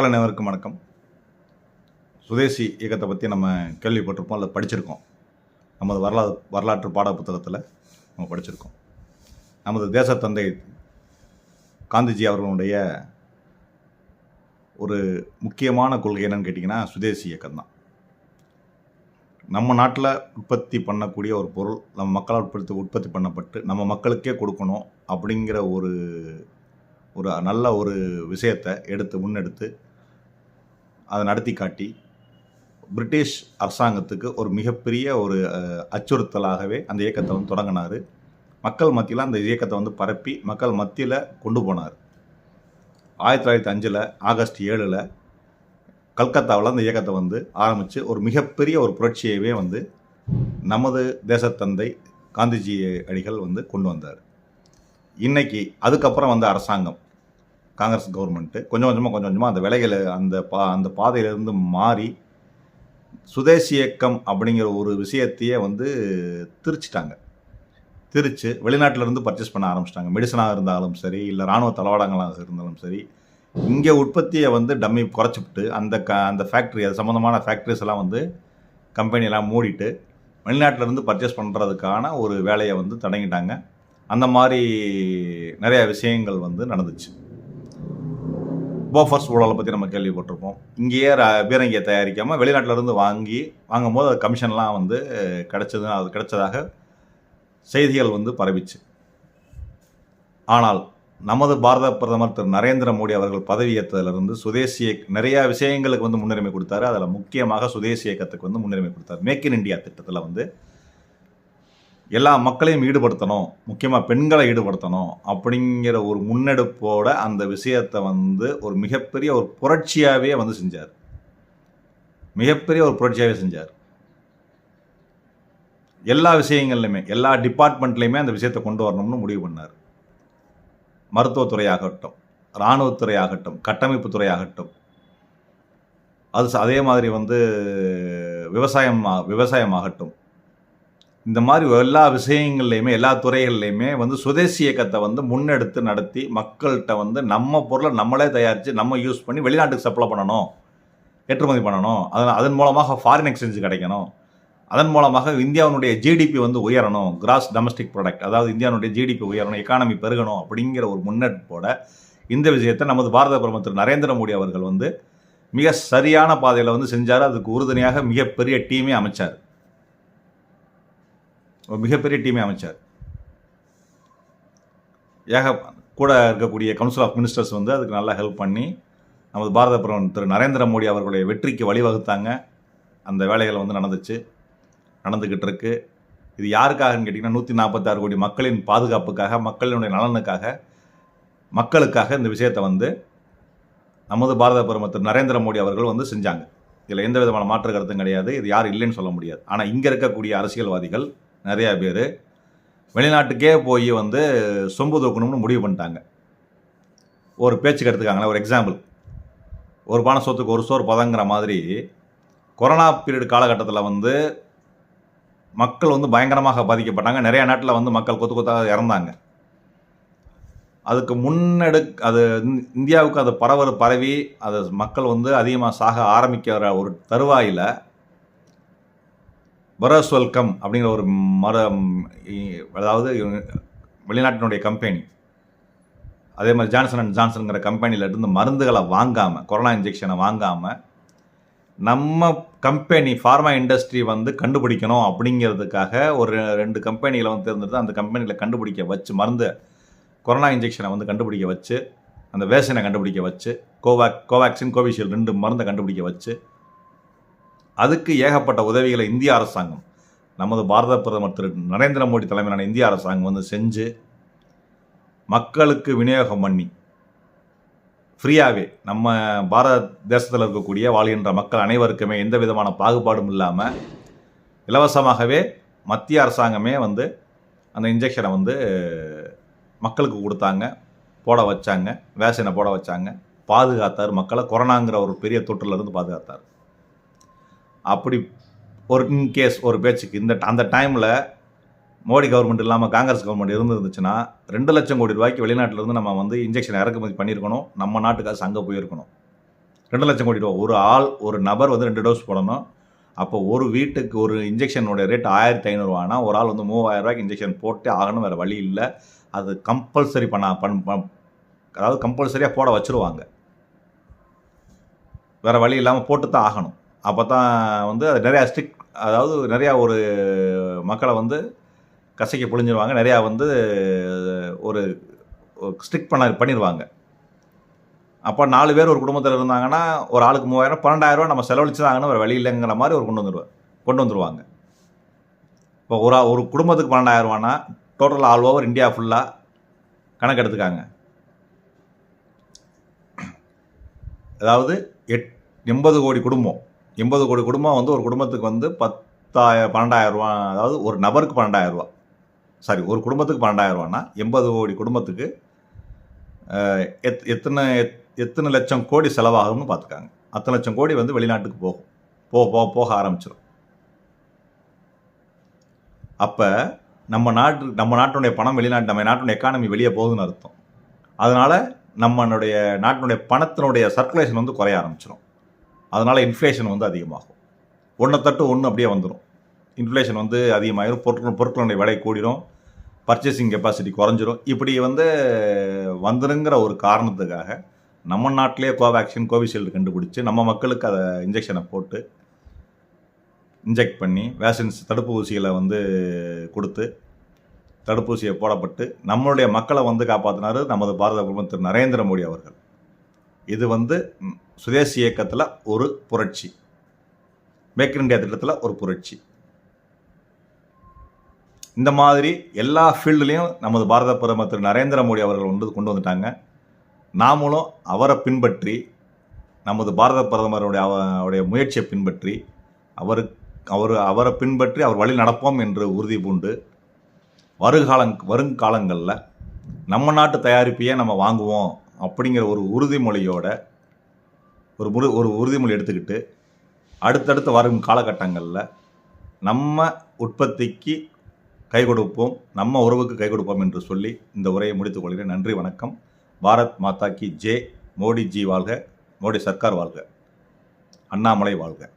மக்கள் அனைவருக்கும் வணக்கம். சுதேசி இயக்கத்தை பற்றி நம்ம கேள்விப்பட்டிருப்போம் அல்லது படிச்சிருக்கோம். நமது வரலாறு வரலாற்று பாட புத்தகத்தில் நம்ம படிச்சிருக்கோம். நமது தேசத்தந்தை காந்திஜி அவர்களுடைய ஒரு முக்கியமான கொள்கை என்னன்னு கேட்டிங்கன்னா சுதேசி இயக்கம்தான். நம்ம நாட்டில் உற்பத்தி பண்ணக்கூடிய ஒரு பொருள் நம்ம மக்களால் உற்பத்தி உற்பத்தி பண்ணப்பட்டு நம்ம மக்களுக்கே கொடுக்கணும் அப்படிங்கிற ஒரு ஒரு நல்ல ஒரு விஷயத்தை எடுத்து முன்னெடுத்து அதை நடத்தி காட்டி பிரிட்டிஷ் அரசாங்கத்துக்கு ஒரு மிகப்பெரிய ஒரு அச்சுறுத்தலாகவே அந்த இயக்கத்தை வந்து தொடங்கினார். மக்கள் மத்தியில் அந்த இயக்கத்தை வந்து பரப்பி மக்கள் மத்தியில் கொண்டு போனார். ஆயிரத்தி தொள்ளாயிரத்தி அஞ்சில் ஆகஸ்ட் ஏழில் கல்கத்தாவில் அந்த இயக்கத்தை வந்து ஆரம்பித்து ஒரு மிகப்பெரிய ஒரு புரட்சியவே வந்து நமது தேசத்தந்தை காந்திஜி அடிகள் வந்து கொண்டு வந்தார். இன்னைக்கு அதுக்கப்புறம் வந்து அரசாங்கம் காங்கிரஸ் கவர்மெண்ட்டு கொஞ்சம் கொஞ்சமாக கொஞ்சம் கொஞ்சமாக அந்த விலைகளை அந்த பா அந்த பாதையிலேருந்து மாறி சுதேசி இயக்கம் அப்படிங்கிற ஒரு விஷயத்தையே வந்து திரிச்சிட்டாங்க. திரிச்சு வெளிநாட்டிலேருந்து பர்ச்சேஸ் பண்ண ஆரம்பிச்சிட்டாங்க. மெடிசனாக இருந்தாலும் சரி இல்லை இராணுவ தளவாடங்களாக இருந்தாலும் சரி இங்கே உற்பத்தியை வந்து டம்மி குறைச்சிவிட்டு அந்த க அந்த ஃபேக்ட்ரி அது சம்மந்தமான ஃபேக்ட்ரிஸ் எல்லாம் வந்து கம்பெனியெல்லாம் மூடிட்டு வெளிநாட்டிலேருந்து பர்ச்சேஸ் பண்ணுறதுக்கான ஒரு வேலையை வந்து தொடங்கிட்டாங்க. அந்த மாதிரி நிறையா விஷயங்கள் வந்து நடந்துச்சு. போஃபர்ஸ் ஊழலை பற்றி நம்ம கேள்விப்பட்டிருப்போம். இங்கேயே ர- பீரங்கியை தயாரிக்காமல் வெளிநாட்டிலேருந்து வாங்கி வாங்கும் போது அது கமிஷன்லாம் வந்து கிடச்சது அது கிடைச்சதாக செய்திகள் வந்து பரவிச்சு. ஆனால் நமது பாரத பிரதமர் திரு நரேந்திர மோடி அவர்கள் பதவியேற்றதுலேருந்து சுதேசி இயக்க- நிறைய விஷயங்களுக்கு வந்து முன்னுரிமை கொடுத்தாரு. அதில் முக்கியமாக சுதேசி இயக்கத்துக்கு வந்து முன்னுரிமை கொடுத்தார். மேக் இன் இந்தியா திட்டத்தில் வந்து எல்லா மக்களையும் ஈடுபடுத்தணும் முக்கியமாக பெண்களை ஈடுபடுத்தணும் அப்படிங்கிற ஒரு முன்னெடுப்போட அந்த விஷயத்தை வந்து ஒரு மிகப்பெரிய ஒரு புரட்சியாகவே வந்து செஞ்சார். மிகப்பெரிய ஒரு புரட்சியாகவே செஞ்சார். எல்லா விஷயங்கள்லையுமே எல்லா டிபார்ட்மெண்ட்லையுமே அந்த விஷயத்தை கொண்டு வரணும்னு முடிவு பண்ணார். மருத்துவத்துறை ஆகட்டும் இராணுவத்துறை ஆகட்டும் கட்டமைப்பு துறை ஆகட்டும். அது ச- அதே மாதிரி வந்து விவசாயம் விவசாயம் ஆகட்டும். இந்த மாதிரி எல்லா விஷயங்கள்லையுமே எல்லா துறைகள்லையுமே வந்து சுதேசி இயக்கத்தை வந்து முன்னெடுத்து நடத்தி மக்கள்கிட்ட வந்து நம்ம பொருளை நம்மளே தயாரித்து நம்ம யூஸ் பண்ணி வெளிநாட்டுக்கு சப்ளை பண்ணணும் ஏற்றுமதி பண்ணணும். அதன் அதன் மூலமாக ஃபாரின் எக்ஸ்சேஞ்ச் கிடைக்கணும். அதன் மூலமாக இந்தியாவினுடைய ஜிடிபி வந்து உயரணும். கிராஸ் டொமஸ்டிக் ப்ராடக்ட் அதாவது இந்தியாவினுடைய ஜிடிபி உயரணும் எக்கானமி பெருகணும் அப்படிங்கிற ஒரு முன்னெடுப்போட இந்த விஷயத்தை நமது பாரத பிரதமர் திரு நரேந்திர மோடி அவர்கள் வந்து மிக சரியான பாதையில் வந்து செஞ்சார். அதுக்கு உறுதுணையாக மிகப்பெரிய டீமே அமைச்சார். ஒரு மிகப்பெரிய டீமை அமைச்சார். ஏக கூட இருக்கக்கூடிய கவுன்சில் ஆஃப் மினிஸ்டர்ஸ் வந்து அதுக்கு நல்லா ஹெல்ப் பண்ணி நமது பாரத பிரதமர் திரு நரேந்திர மோடி அவர்களுடைய வெற்றிக்கு வழிவகுத்தாங்க அந்த வேலைகள் வந்து நடந்துச்சு நடந்துக்கிட்டு இருக்கு. இது யாருக்காகன்னு கேட்டிங்கன்னா நூற்றி நாற்பத்தாறு கோடி மக்களின் பாதுகாப்புக்காக மக்களினுடைய நலனுக்காக மக்களுக்காக இந்த விஷயத்தை வந்து நமது பாரத பிரதமர் திரு நரேந்திர மோடி அவர்கள் வந்து செஞ்சாங்க. இதில் எந்த விதமான மாற்று கருத்தும் கிடையாது. இது யார் இல்லைன்னு சொல்ல முடியாது. ஆனால் இங்கே இருக்கக்கூடிய அரசியல்வாதிகள் நிறையா பேர். வெளிநாட்டுக்கே போய் வந்து சொம்பு தூக்கணும்னு முடிவு பண்ணிட்டாங்க. ஒரு பேச்சுக்கு எடுத்துக்காங்களே ஒரு எக்ஸாம்பிள் ஒரு பானை சொத்துக்கு ஒரு சோறு பதங்கிற மாதிரி கொரோனா பீரியட் காலகட்டத்தில் வந்து மக்கள் வந்து பயங்கரமாக பாதிக்கப்பட்டாங்க. நிறையா நாட்டில் வந்து மக்கள் கொத்து கொத்தாக இறந்தாங்க. அதுக்கு முன்னெடு அது இந்- இந்தியாவுக்கு அது பரவ பரவி அது மக்கள் வந்து அதிகமாக சாக ஆரம்பிக்கிற ஒரு தருவாயில் பரோஸ் வெல்கம் அப்படிங்கிற ஒரு மர அதாவது வெளிநாட்டினுடைய கம்பெனி அதே மாதிரி ஜான்சன் அண்ட் ஜான்சன்ங்கிற கம்பெனியில் இருந்து மருந்துகளை வாங்காமல் கொரோனா இன்ஜெக்ஷனை வாங்காமல் நம்ம கம்பெனி ஃபார்மா இண்டஸ்ட்ரி வந்து கண்டுபிடிக்கணும் அப்படிங்கிறதுக்காக ஒரு ரெண்டு கம்பெனிகளை வந்து தேர்ந்தெடுத்து அந்த கம்பெனியில் கண்டுபிடிக்க வச்சு மருந்து கொரோனா இன்ஜெக்ஷனை வந்து கண்டுபிடிக்க வச்சு அந்த வேஷனை கண்டுபிடிக்க வச்சு கோவாக் கோவேக்சின் கோவிஷீல்டு ரெண்டு மருந்தை கண்டுபிடிக்க வச்சு அதுக்கு ஏகப்பட்ட உதவிகளை இந்திய அரசாங்கம் நமது பாரத பிரதமர் திரு நரேந்திர மோடி தலைமையிலான இந்திய அரசாங்கம் வந்து செஞ்சு மக்களுக்கு விநியோகம் பண்ணி ஃப்ரீயாகவே நம்ம பாரத தேசத்தில் இருக்கக்கூடிய வாழ்கின்ற மக்கள் அனைவருக்குமே எந்த விதமான பாகுபாடும் இல்லாமல் இலவசமாகவே மத்திய அரசாங்கமே வந்து அந்த இன்ஜெக்ஷனை வந்து மக்களுக்கு கொடுத்தாங்க போட வச்சாங்க வேக்சினை போட வச்சாங்க பாதுகாத்தார். மக்களை கொரோனாங்கிற ஒரு பெரிய தொற்றுலேருந்து பாதுகாத்தார். அப்படி ஒரு இன்கேஸ் ஒரு பேச்சுக்கு இந்த அந்த டைமில் மோடி கவர்மெண்ட் இல்லாமல் காங்கிரஸ் கவர்மெண்ட் இருந்துருந்துச்சுன்னா ரெண்டு லட்சம் கோடி ரூபாய்க்கு வெளிநாட்டிலேருந்து நம்ம வந்து இன்ஜெக்ஷன் இறக்குமதி பண்ணியிருக்கணும். நம்ம நாட்டுக்காக அங்கே போயிருக்கணும். ரெண்டு லட்சம் கோடி ரூபா. ஒரு ஆள் ஒரு நபர் வந்து ரெண்டு டோஸ் போடணும். அப்போ ஒரு வீட்டுக்கு ஒரு இன்ஜெக்ஷனோட ரேட் ஆயிரத்தி ஐநூறுரூவானா ஒரு ஆள் வந்து மூவாயிரம் ரூபாய்க்கு இன்ஜெக்ஷன் போட்டு ஆகணும். வேறு வழி இல்லை. அது கம்பல்சரி பண்ண பண்- அதாவது கம்பல்சரியாக போட வச்சுருவாங்க. வேறு வழி இல்லாமல் போட்டு தான் ஆகணும். அப்போ தான் வந்து அது நிறையா ஸ்ட்ரிக் அதாவது நிறையா ஒரு மக்களை வந்து கசைக்க புழிஞ்சிருவாங்க. நிறையா வந்து ஒரு ஸ்ட்ரிக் பண்ண பண்ணிடுவாங்க அப்போ நாலு பேர் ஒரு குடும்பத்தில் இருந்தாங்கன்னா ஒரு ஆளுக்கு மூவாயிரம் பன்னெண்டாயிரம் நம்ம செலவழிச்சு தாங்கன்னு ஒரு வழி இல்லைங்கிற மாதிரி ஒரு கொண்டு வந்துடுவாங்க கொண்டு வந்துடுவாங்க இப்போ ஒரு ஒரு குடும்பத்துக்கு பன்னெண்டாயிரம் ரூபான்னா டோட்டல் ஆல் ஓவர் இந்தியா ஃபுல்லாக கணக்கு எடுத்துக்காங்க அதாவது எட் எண்பது கோடி குடும்பம். எண்பது கோடி குடும்பம் வந்து ஒரு குடும்பத்துக்கு வந்து பத்தாயிரம் பன்னெண்டாயிரம் ரூபா அதாவது ஒரு நபருக்கு பன்னெண்டாயிரம் ரூபா. சாரி ஒரு குடும்பத்துக்கு பன்னெண்டாயிரம் ரூபான்னா எண்பது கோடி குடும்பத்துக்கு எத் எத்தனை எத்- எத்தனை லட்சம் கோடி செலவாகும்னு பார்த்துக்காங்க. அத்தனை லட்சம் கோடி வந்து வெளிநாட்டுக்கு போகும். போ போக போக ஆரம்பிச்சிடும் அப்போ நம்ம நாட்டு நம்ம நாட்டினுடைய பணம் வெளிநாட்டு நம்ம நாட்டினுடைய எக்கானமி வெளியே போகுதுன்னு அர்த்தம். அதனால் நம்மளுடைய நாட்டினுடைய பணத்தினுடைய சர்க்குலேஷன் வந்து குறைய ஆரம்பிச்சிடும் அதனால் இன்ஃப்ளேஷன் வந்து அதிகமாகும். ஒன்றை தட்டு ஒன்று அப்படியே வந்துடும் இன்ஃப்ளேஷன் வந்து அதிகமாகிடும் பொருட்கள் பொருட்களுடைய விலை கூடிரும். பர்ச்சேசிங் கெப்பாசிட்டி குறைஞ்சிரும். இப்படி வந்து வந்துருங்கிற ஒரு காரணத்துக்காக நம்ம நாட்டிலே கோவேக்சின் கோவிஷீல்டு கண்டுபிடிச்சி நம்ம மக்களுக்கு அதை இன்ஜெக்ஷனை போட்டு இன்ஜெக்ட் பண்ணி வேக்சின்ஸ் தடுப்பூசிகளை வந்து கொடுத்து தடுப்பூசியை போடப்பட்டு நம்மளுடைய மக்களை வந்து காப்பாற்றினார் நமது பாரத பிரதமர் திரு நரேந்திர மோடி அவர்கள். இது வந்து சுதேசி இயக்கத்தில் ஒரு புரட்சி. மேக் இன் இந்தியா திட்டத்தில் ஒரு புரட்சி. இந்த மாதிரி எல்லா ஃபீல்டுலேயும் நமது பாரத பிரதமர் திரு நரேந்திர மோடி அவர்கள் வந்து கொண்டு வந்துட்டாங்க. நாமளும் அவரை பின்பற்றி நமது பாரத பிரதமருடைய அவ- அவருடைய முயற்சியை பின்பற்றி அவருக்கு அவர் அவரை பின்பற்றி அவர் வழி நடப்போம் என்று உறுதி பூண்டு வருகாலங் வருங்காலங்களில் நம்ம நாட்டு தயாரிப்பையே நம்ம வாங்குவோம் அப்படிங்கிற ஒரு உறுதிமொழியோட ஒரு முழு ஒரு உறுதிமொழி எடுத்துக்கிட்டு அடுத்தடுத்து வரும் காலகட்டங்களில் நம்ம உற்பத்திக்கு கை கொடுப்போம் நம்ம உறவுக்கு கை கொடுப்போம் என்று சொல்லி இந்த உரையை முடித்துக் கொள்கிறேன். நன்றி வணக்கம். பாரத் மாதா கி ஜே மோடி ஜி வாழ்க மோடி சர்க்கார் வாழ்க. அண்ணாமலை வாழ்க.